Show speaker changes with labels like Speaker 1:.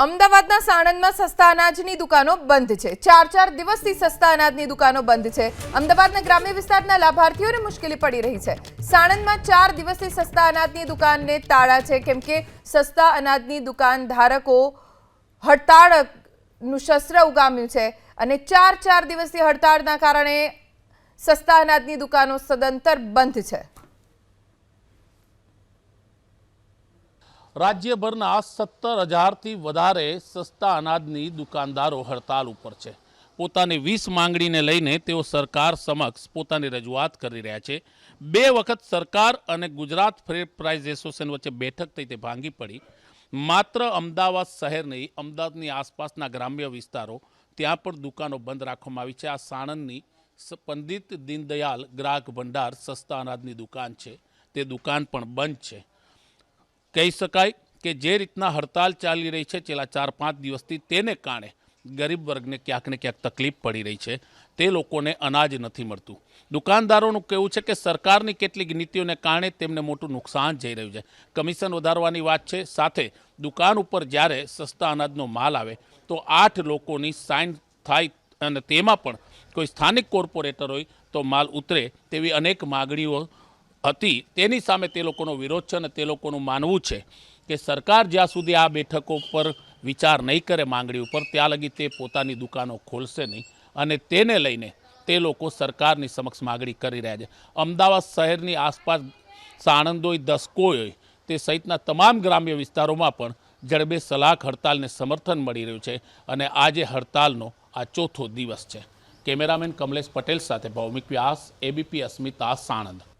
Speaker 1: અમદાવાદના સાણંદમાં સસ્તા અનાજની દુકાનો બંધ છે. ચાર ચાર દિવસથી સસ્તા અનાજની દુકાનો બંધ છે. અમદાવાદના ગ્રામ્ય વિસ્તારના લાભાર્થીઓને મુશ્કેલી પડી રહી છે. સાણંદમાં ચાર દિવસથી સસ્તા અનાજની દુકાનને તાળા છે. કેમ કે સસ્તા અનાજની દુકાન ધારકો હડતાળનું શસ્ત્ર ઉગામ્યું છે અને ચાર ચાર દિવસથી હડતાળના કારણે સસ્તા અનાજની દુકાનો સદંતર બંધ છે.
Speaker 2: રાજ્યભરના સત્તર હજારથી વધારે સસ્તા અનાજની દુકાનદારો હડતાલ ઉપર છે. પોતાની વીસ માંગણીને લઈને તેઓ સરકાર સમક્ષ પોતાની રજૂઆત કરી રહ્યા છે. બે વખત સરકાર અને ગુજરાત ફેર પ્રાઇઝ એસોસિએશન વચ્ચે બેઠક થઈ તે ભાંગી પડી. માત્ર અમદાવાદ શહેર નહીં, અમદાવાદની આસપાસના ગ્રામ્ય વિસ્તારો, ત્યાં પણ દુકાનો બંધ રાખવામાં આવી છે. આ સાણંદની પંડિત દીનદયાલ ગ્રાહક ભંડાર સસ્તા અનાજની દુકાન છે. તે દુકાન પણ બંધ છે. કહી શકાય કે જે રીતના હડતાલ ચાલી રહી છે છેલ્લા ચાર પાંચ દિવસથી તેને કારણે ગરીબ વર્ગને ક્યાંક ને ક્યાંક તકલીફ પડી રહી છે. તે લોકોને અનાજ નથી મળતું. દુકાનદારોનું કહેવું છે કે સરકારની કેટલીક નીતિઓને કારણે તેમને મોટું નુકસાન જઈ રહ્યું છે. કમિશન વધારવાની વાત છે. સાથે દુકાન ઉપર જ્યારે સસ્તા અનાજનો માલ આવે તો આઠ લોકોની સાઇન થાય અને તેમાં પણ કોઈ સ્થાનિક કોર્પોરેટર હોય તો માલ ઉતરે તેવી અનેક માગણીઓ હતી. તેની સામે તે લોકોનો વિરોધ છે અને તે લોકોનું માનવું છે કે સરકાર જ્યાં સુધી આ બેઠકો પર વિચાર નહીં કરે માંગણી ઉપર, ત્યાં લગી તે પોતાની દુકાનો ખોલશે નહીં અને તેને લઈને તે લોકો સરકારની સમક્ષ માગણી કરી રહ્યા છે. અમદાવાદ શહેરની આસપાસ સાણંદ હોય દસકો હોય તે સહિતના તમામ ગ્રામ્ય વિસ્તારોમાં પણ જડબે સલાક હડતાલને સમર્થન મળી રહ્યું છે અને આજે હડતાલનો આ ચોથો દિવસ છે. કેમેરામેન કમલેશ પટેલ સાથે ભૌમિક વ્યાસ, એબીપી અસ્મિતા, સાણંદ.